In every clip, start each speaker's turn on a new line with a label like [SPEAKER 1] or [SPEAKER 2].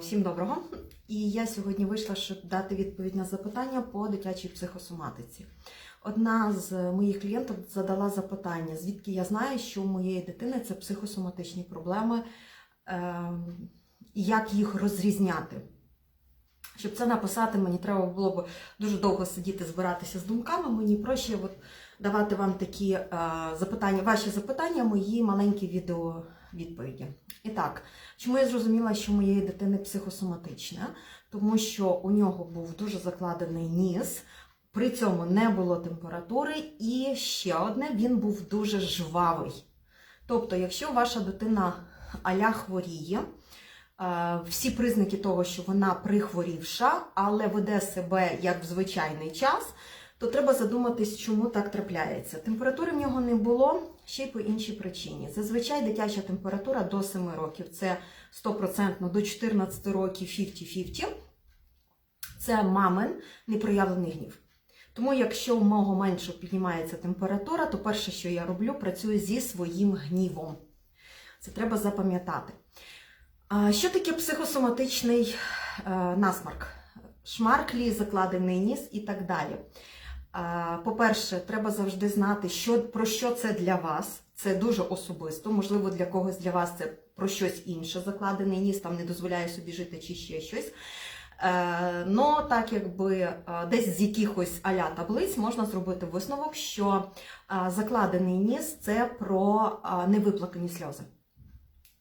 [SPEAKER 1] Всім доброго. І я сьогодні вийшла, щоб дати відповідь на запитання по дитячій психосоматиці. Одна з моїх клієнтів задала запитання, звідки я знаю, що у моєї дитини це психосоматичні проблеми, е, і як їх розрізняти. Щоб це написати, мені треба було б дуже довго сидіти, збиратися з думками. Мені проще от давати вам такі е, запитання, ваші запитання, мої маленькі відео відповіді. І так, чому я зрозуміла, що моєї дитини психосоматичне? Тому що у нього був дуже закладений ніс, при цьому не було температури, і ще одне, він був дуже жвавий. Тобто, якщо ваша дитина аля хворіє, е, всі признаки того, що вона прихворівша, але веде себе як в звичайний час, то треба задуматись, чому так трапляється. Температури в нього не було ще й по іншій причині. Зазвичай дитяча температура до 7 років це 100% до 14 років 50-50. Це мамин непроявлений гнів. Тому, якщо у мого меншого піднімається температура, то перше, що я роблю, працюю зі своїм гнівом. Це треба запам'ятати. Що таке психосоматичний е, насмарк? Шмарклі, закладений ніс і так далі. По-перше, треба завжди знати, що, про що це для вас. Це дуже особисто. Можливо, для когось для вас це про щось інше закладений ніс, там не дозволяє собі жити чи ще щось. Но так якби е, десь з якихось аля таблиць можна зробити висновок, що е, закладений ніс це про невиплакані сльози.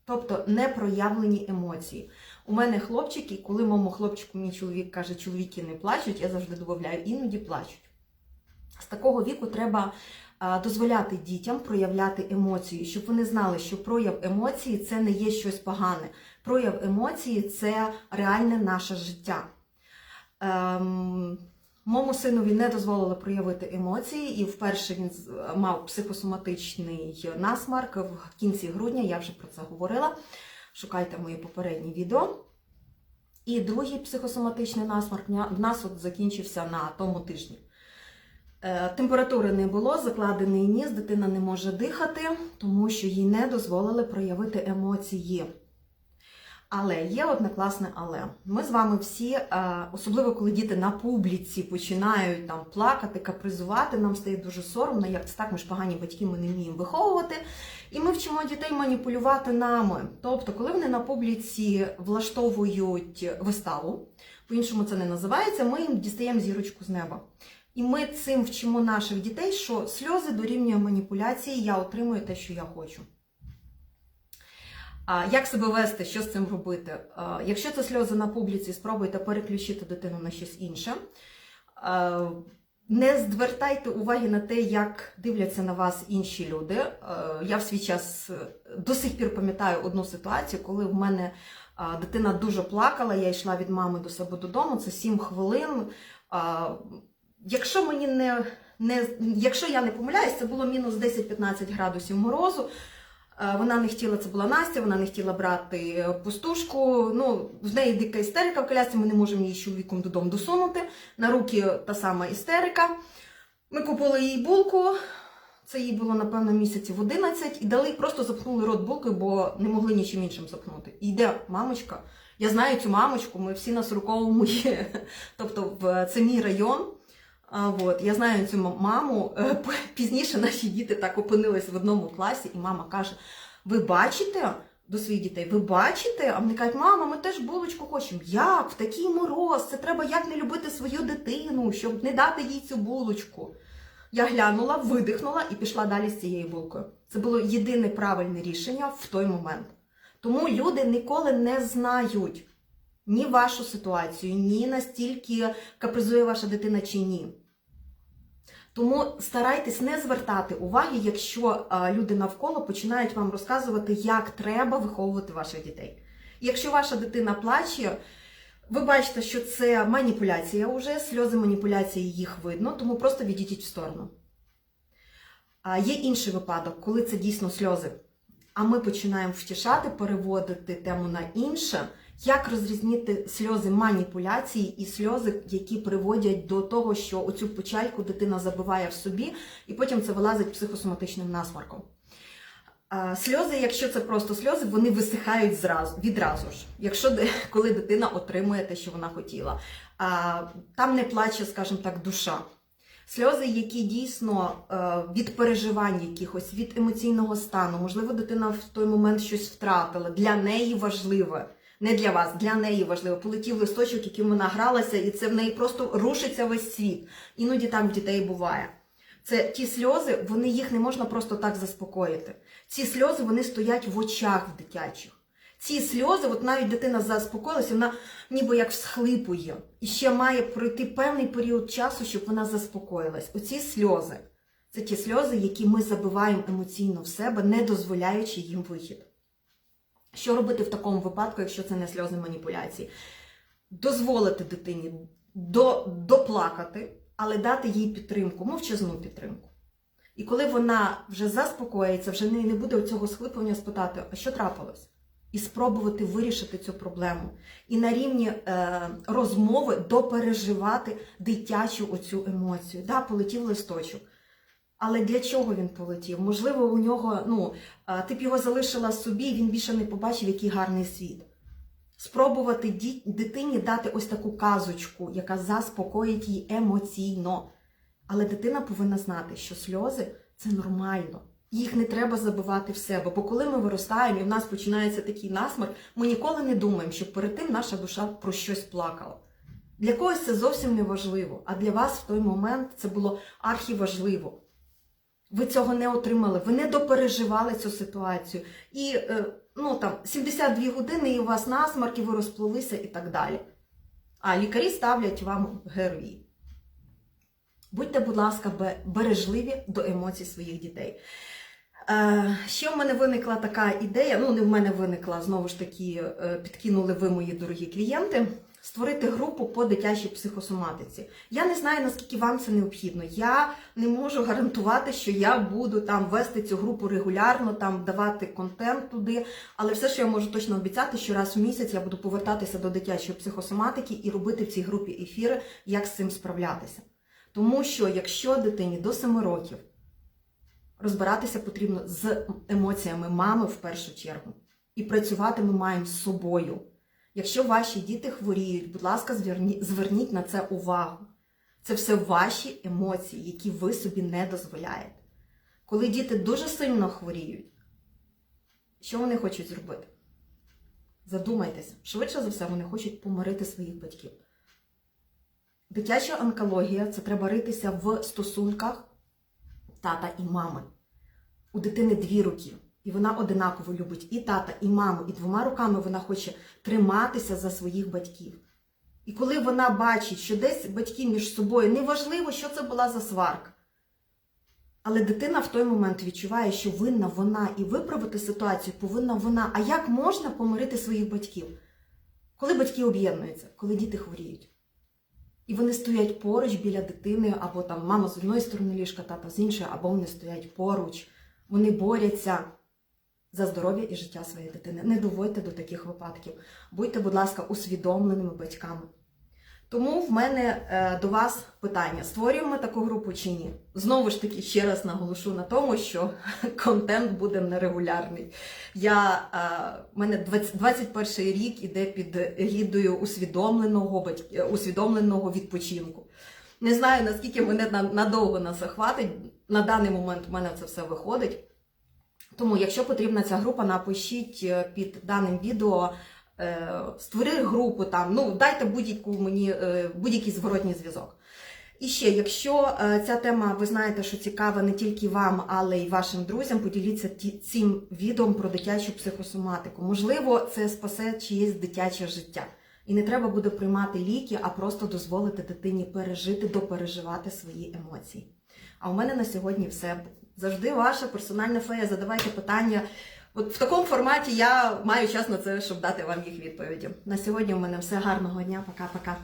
[SPEAKER 1] Тобто непроявлені емоції. У мене хлопчики, коли моєму хлопчику мій чоловік каже, чоловіки не плачуть, я завжди додаю, іноді плачуть. З такого віку треба дозволяти дітям проявляти емоції, щоб вони знали, що прояв емоції це не є щось погане. Прояв емоції це реальне наше життя. Ем, Моєму синові не дозволили проявити емоції, і вперше він мав психосоматичний насмарк в кінці грудня, я вже про це говорила. Шукайте мої попередні відео. І другий психосоматичний насмарк в нас от закінчився на тому тижні. Е, Температури не було, закладений ніс, дитина не може дихати, тому що їй не дозволили проявити емоції. Але є одне класне але. Ми з вами всі, е, особливо коли діти на публіці починають там плакати, капризувати, нам стає дуже соромно, як це так, ми ж погані батьки, ми не вміємо виховувати. І ми вчимо дітей маніпулювати нами. Тобто, коли вони на публіці влаштовують виставу, по-іншому це не називається, ми їм дістаємо зірочку з неба. І ми цим вчимо наших дітей, що сльози дорівнює маніпуляції, я отримую те, що я хочу. А як себе вести, що з цим робити? А, Якщо це сльози на публіці, спробуйте переключити дитину на щось інше. А, Не звертайте уваги на те, як дивляться на вас інші люди. Е, Я в свій час е, до сих пір пам'ятаю одну ситуацію, коли в мене а, дитина дуже плакала, я йшла від мами до себе додому, це 7 хвилин. А, Якщо мені не, не якщо я не помиляюсь, це було мінус 10-15 градусів морозу. Е, Вона не хотіла, це була Настя, вона не хотіла брати пустушку. Ну, в неї дика істерика в колясці, ми не можемо її з чоловіком додому досунути. На руки та сама істерика. Ми купили їй булку. Це їй було, напевно, місяців 11, і дали, просто запхнули рот булкою, бо не могли нічим іншим запхнути. І йде мамочка. Я знаю цю мамочку, ми всі на Сороковому є. Тобто, це мій район. А, от, я знаю цю маму. Е, Пізніше наші діти так опинились в одному класі, і мама каже: Ви бачите до своїх дітей, ви бачите? А вони кажуть, мама, ми теж булочку хочемо. Як? В такий мороз? Це треба як не любити свою дитину, щоб не дати їй цю булочку. Я глянула, видихнула і пішла далі з цією булкою. Це було єдине правильне рішення в той момент. Тому люди ніколи не знають ні вашу ситуацію, ні настільки капризує ваша дитина чи ні. Тому старайтесь не звертати уваги, якщо люди навколо починають вам розказувати, як треба виховувати ваших дітей. Якщо ваша дитина плаче, ви бачите, що це маніпуляція вже, сльози маніпуляції їх видно, тому просто відійдіть в сторону. А є інший випадок, коли це дійсно сльози. А ми починаємо втішати, переводити тему на інше. Як розрізнити сльози маніпуляції і сльози, які приводять до того, що оцю печальку дитина забиває в собі, і потім це вилазить психосоматичним насмарком. Сльози, якщо це просто сльози, вони висихають зразу, відразу ж, якщо коли дитина отримує те, що вона хотіла. Там не плаче, скажімо так, душа. Сльози, які дійсно е, від переживань якихось, від емоційного стану, можливо, дитина в той момент щось втратила, для неї важливе. Не для вас, для неї важливо. Полетів листочок, яким вона гралася, і це в неї просто рушиться весь світ. Іноді там в дітей буває. Це ті сльози, вони їх не можна просто так заспокоїти. Ці сльози вони стоять в очах в дитячих. Ці сльози, от навіть дитина заспокоїлася, вона ніби як всхлипує. І ще має пройти певний період часу, щоб вона заспокоїлась. Оці сльози це ті сльози, які ми забиваємо емоційно в себе, не дозволяючи їм вихід. Що робити в такому випадку, якщо це не сльози маніпуляції? Дозволити дитині до, доплакати, але дати їй підтримку, мовчазну підтримку. І коли вона вже заспокоїться, вже не, не буде цього схлипування спитати, а що трапилось? І спробувати вирішити цю проблему. І на рівні е, розмови допереживати дитячу оцю емоцію. Да, полетів листочок. Але для чого він полетів? Можливо, у нього, ну, е, ти б його залишила собі, і він більше не побачив, який гарний світ. Спробувати дитині дати ось таку казочку, яка заспокоїть її емоційно. Але дитина повинна знати, що сльози це нормально. Їх не треба забивати в себе. Бо коли ми виростаємо і в нас починається такий насморк, ми ніколи не думаємо, що перед тим наша душа про щось плакала. Для когось це зовсім не важливо, а для вас в той момент це було архіважливо. Ви цього не отримали, ви не допереживали цю ситуацію. І е, ну, там, 72 години і у вас насморк, і ви розплилися і так далі. А лікарі ставлять вам ГРВІ. Будьте, будь ласка, бережливі до емоцій своїх дітей. Е, ще в мене виникла така ідея, ну не в мене виникла, знову ж таки, е, підкинули ви мої дорогі клієнти, створити групу по дитячій психосоматиці. Я не знаю, наскільки вам це необхідно. Я не можу гарантувати, що я буду там вести цю групу регулярно, там давати контент туди. Але все, що я можу точно обіцяти, що раз в місяць я буду повертатися до дитячої психосоматики і робити в цій групі ефіри, як з цим справлятися. Тому що якщо дитині до 7 років розбиратися потрібно з емоціями мами в першу чергу. І працювати ми маємо з собою. Якщо ваші діти хворіють, будь ласка, зверніть на це увагу. Це все ваші емоції, які ви собі не дозволяєте. Коли діти дуже сильно хворіють, що вони хочуть зробити? Задумайтеся, швидше за все, вони хочуть помирити своїх батьків. Дитяча онкологія це треба ритися в стосунках тата і мами. У дитини дві руки, і вона одинаково любить і тата, і маму, і двома руками вона хоче триматися за своїх батьків. І коли вона бачить, що десь батьки між собою неважливо, що це була за сварка. Але дитина в той момент відчуває, що винна вона, і виправити ситуацію повинна вона. А як можна помирити своїх батьків? Коли батьки об'єднуються, коли діти хворіють. І вони стоять поруч біля дитини, або там мама з одної сторони ліжка, тата з іншої, або вони стоять поруч. Вони борються за здоров'я і життя своєї дитини. Не доводьте до таких випадків. Будьте, будь ласка, усвідомленими батьками. Тому в мене е, до вас питання: створюємо таку групу чи ні? Знову ж таки, ще раз наголошу на тому, що контент буде нерегулярний. Я, е, в мене 20, 21 рік іде під гідою усвідомленого, е, усвідомленого відпочинку. Не знаю, наскільки мене надовго нас захватить. На даний момент в мене це все виходить. Тому, якщо потрібна ця група, напишіть е, під даним відео, е, створи групу там, ну дайте будь-яку мені е, будь-який зворотній зв'язок. І ще, якщо ця тема, ви знаєте, що цікава не тільки вам, але й вашим друзям, поділіться цим відео про дитячу психосоматику. Можливо, це спасе чиєсь дитяче життя. І не треба буде приймати ліки, а просто дозволити дитині пережити, допереживати свої емоції. А у мене на сьогодні все. Завжди ваша персональна фея. Задавайте питання. От в такому форматі я маю час на це, щоб дати вам їх відповіді. На сьогодні у мене все гарного дня. Пока-пока.